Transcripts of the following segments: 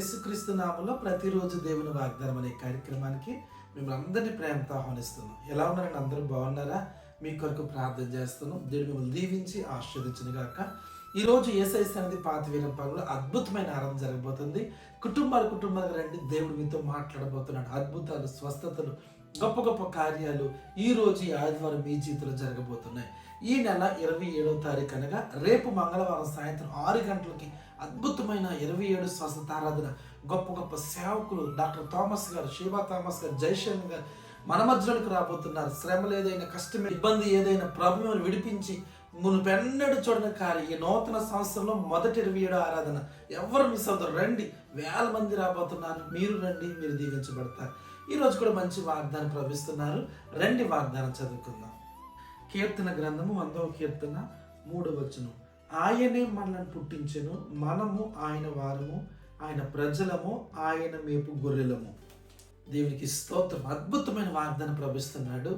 యేసుక్రీస్తు నామంలో ప్రతిరోజు దేవుని వాగ్దానం అనే కార్యక్రమానికి మిమ్మల్ని అందరినీ ప్రేమతో ఆహ్వానిస్తున్నాం. ఎలా ఉన్నారండి? అందరూ బాగున్నారా? మీ కొరకు ప్రార్థన చేస్తున్నాం. దేవుడు మిమ్మల్ని దీవించి ఆశీర్వదించిన గాక. ఈరోజు ఏసై సన్నిధి పాత పనులు అద్భుతమైన ఆరంభం జరగబోతుంది. కుటుంబాలు కుటుంబాలు రండి. దేవుడు మీతో మాట్లాడబోతున్నాడు. అద్భుతాలు స్వస్థతలు గొప్ప గొప్ప కార్యాలు ఈ రోజు ఈ ఆదివారం మీ జీవితంలో జరగబోతున్నాయి. ఈ నెల ఇరవై ఏడవ తారీఖు అనగా రేపు మంగళవారం సాయంత్రం ఆరు గంటలకి అద్భుతమైన ఇరవై ఏడు స్వస్థత ఆరాధన. గొప్ప గొప్ప సేవకులు డాక్టర్ థామస్ గారు శివా థామస్ గారు జయశంకర్ గారు మన మధ్యలోకి రాబోతున్నారు. శ్రమలు ఏదైనా కష్టమే ఇబ్బంది ఏదైనా ప్రభుత్వం విడిపించి మునుపెన్నడు చూడని కార్యం ఈ నూతన సంవత్సరంలో మొదటి ఇరవై ఏడు ఆరాధన. ఎవరు మిస్ అవుతారు? రండి. వేల మంది రాబోతున్నారు. మీరు రండి. మీరు దీవించబడతారు. ఈరోజు కూడా మంచి వాగ్దానం ప్రవహిస్తున్నారు. రండి వాగ్దానం చదువుకుందాం. కీర్తన గ్రంథము వందవ కీర్తన మూడవ వచనం. ఆయనే మనల్ని పుట్టించెను. మనము ఆయన వారము. ఆయన ప్రజలము. ఆయన మేపు గొర్రెలము. దేవునికి స్తోత్రం అద్భుతమైన వాగ్దానం ప్రవహిస్తున్నాడు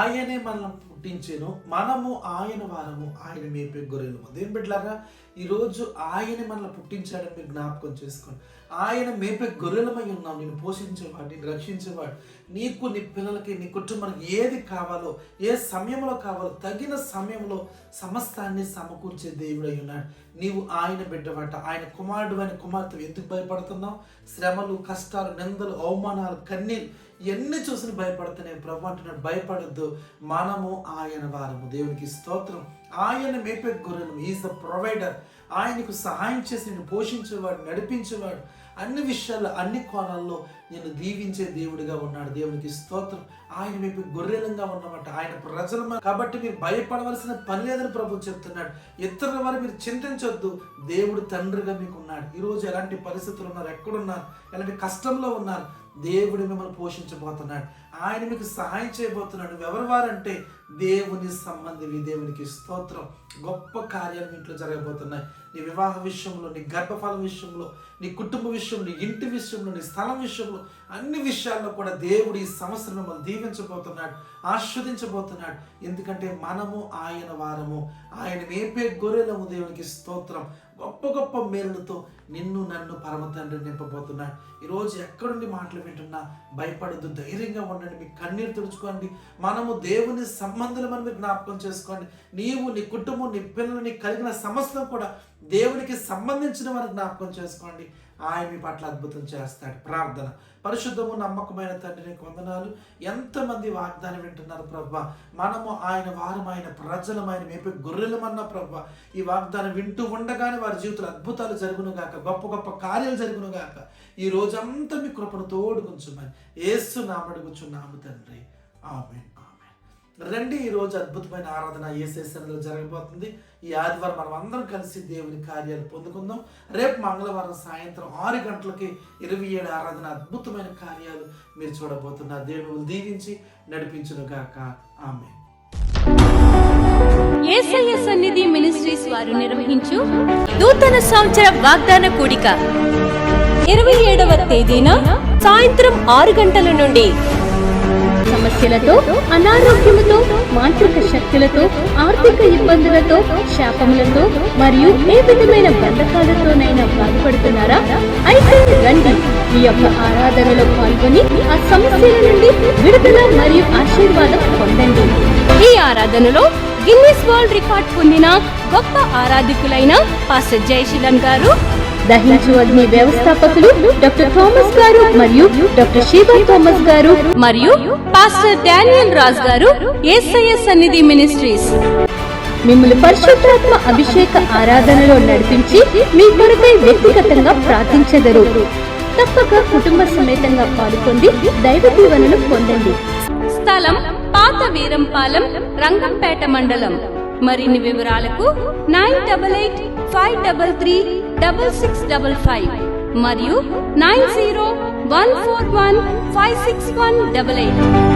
ఆయనే మనల్ని పుట్టించాను మనము ఆయన వారము ఆయన మేపే గొర్రెలు. దేని బిడ్డలాగా ఈరోజు ఆయనే మనల్ని పుట్టించాడని మీరు జ్ఞాపకం చేసుకోండి. ఆయన మేపే గొర్రెలమై ఉన్నాం నేను పోషించేవాడు నేను రక్షించేవాడు. నీకు నీ పిల్లలకి నీ కుటుంబానికి ఏది కావాలో ఏ సమయంలో కావాలో తగిన సమయంలో సమస్తాన్ని సమకూర్చే దేవుడై ఉన్నాడు. నీవు ఆయన బిడ్డవాట ఆయన కుమారుడు అని కుమార్తె ఎందుకు భయపడుతున్నావు? శ్రమలు కష్టాలు నిందలు అవమానాలు కన్నీళ్ళు ఎన్ని చూసి భయపడుతున్నాయి. ప్రభు అంటున్నాడు భయపడద్దు. మనము ఆయన వారము. దేవునికి స్తోత్రం. ఆయన మేపే గొర్రెను ఈజ్ ద ప్రొవైడర్ ఆయనకు సహాయం చేసి నేను పోషించేవాడు నడిపించేవాడు. అన్ని విషయాల్లో అన్ని కోణాల్లో నేను దీవించే దేవుడిగా ఉన్నాడు. దేవునికి స్తోత్రం. ఆయన మీకు గొర్రెలంగా ఉన్నమాట. ఆయన ప్రజల కాబట్టి మీరు భయపడవలసిన పని లేదని ప్రభు చెప్తున్నాడు. ఇతరుల వారు మీరు చింతించొద్దు. దేవుడు తండ్రిగా మీకు ఉన్నాడు ఈరోజు ఎలాంటి పరిస్థితులు ఉన్నారు? ఎక్కడున్నారు? ఎలాంటి కష్టంలో ఉన్నారు? దేవుడు మిమ్మల్ని పోషించబోతున్నాడు. ఆయన మీకు సహాయం చేయబోతున్నాడు. ఎవరు వారంటే దేవుని సంబంధివి దేవునికి స్తోత్రం. గొప్ప కార్యాలు మీ ఇంట్లో జరగబోతున్నాయి. నీ వివాహ విషయంలో నీ గర్భఫలం విషయంలో నీ కుటుంబ విషయంలో నీ ఇంటి విషయంలో నీ స్థలం విషయంలో అన్ని విషయాల్లో కూడా దేవుడు ఈ సంవత్సరం మిమ్మల్ని దీవించబోతున్నాడు ఆస్వాదించబోతున్నాడు. ఎందుకంటే మనము ఆయన వారము. ఆయన మేపే గొర్రెలము దేవునికి స్తోత్రం. గొప్ప గొప్ప మేలులతో నిన్ను నన్ను పరమ తండ్రి నింపబోతున్నాడు ఈరోజు ఎక్కడుండి మాటలు వింటున్నా? భయపడద్దు ధైర్యంగా ఉండండి మీ కన్నీరు తుడుచుకోండి. మనము దేవుని సంబంధాలు మనం జ్ఞాపకం చేసుకోండి. నీవు నీ కుటుంబం నీ పిల్లలు నీకు కలిగిన సమస్యలు కూడా దేవునికి సంబంధించిన వారిని జ్ఞాపకం చేసుకోండి. ఆయన మీ పట్ల అద్భుతం చేస్తాడు. ప్రార్థన. పరిశుద్ధము నమ్మకమైన తండ్రిని కొందనాలు వందనాలు. ఎంతమంది వాగ్దానం వింటున్నారు ప్రభా? మనము ఆయన వారమైన ఆయన ప్రజలమైన మేపే గొర్రెలమన్న ప్రభ ఈ వాగ్దానం వింటూ ఉండగానే వారి జీవితంలో అద్భుతాలు జరుగును గాక గొప్ప గొప్ప కార్యాలు జరుగును గాక ఈ రోజంతా మీ కృపను తోడుగుంచుమని ఏసు నామడుగుచున్నాము తండ్రి. ఆమె రండి ఈ రోజు అద్భుతమైన ఆరాధన ఏసేసనలో జరగబోతుంది. ఈ ఆదివారం మనం అందరం కలిసి దేవుని కార్యాలు పొందుకుందాం. రేపు మంగళవారం సాయంత్రం ఆరు గంటలకి ఇరవై ఏడు ఆరాధన అద్భుతమైన కార్యాలు మీరు చూడబోతున్నారు దేవుని దీవించి నడిపించును గాక. ఆమె ఏసయ్య సన్నిధి మినిస్ట్రీస్ వారు నిర్వహించు నూతన సంవత్సర వాగ్దాన కూడిక. ఇరవై ఏడవ తేదీన సాయంత్రం ఆరు గంటల నుండి సమస్యలతో అనారోగ్యముతో మాంత్రిక శక్తులతో ఆర్థిక ఇబ్బందులతో శాపములతో మరియు ఏ విధమైన బంధకాలతోనైనా బాధపడుతున్నారా? అయితే రండి ఈ యొక్క ఆరాధనలో పాల్గొని ఆ సమస్యల నుండి విడుదల మరియు ఆశీర్వాదం పొందండి. ఈ ఆరాధనలో గిన్నిస్ వరల్డ్ రికార్డ్ పొందిన గొప్ప ఆరాధికులైన పాస్టర్ జయశీలన్ గారు దహించు అగ్ని వ్యవస్థాపకులు డాక్టర్ థామస్ గారు మరియు డాక్టర్ శివ థామస్ గారు మరియు పాస్టర్ డానియల్ రాజ్ గారు ఏసయ్య సన్నిధి మినిస్ట్రీస్. మిమ్మల్ని పరిశుద్ధాత్మ అభిషేక ఆరాధనలో నడిపించి మీ కొరకై వ్యక్తిగతంగా ప్రార్థించెదరు. తప్పక కుటుంబ సమేతంగా పాల్గొంది దైవ దీవెనలు పొందండి. స్థలం పాత వీరంపాలెం రంగంపేట మండలం. మరిన్ని వివరాలకు nine double eight five double three double six double five మరియు nine zero one four one five six one double eight.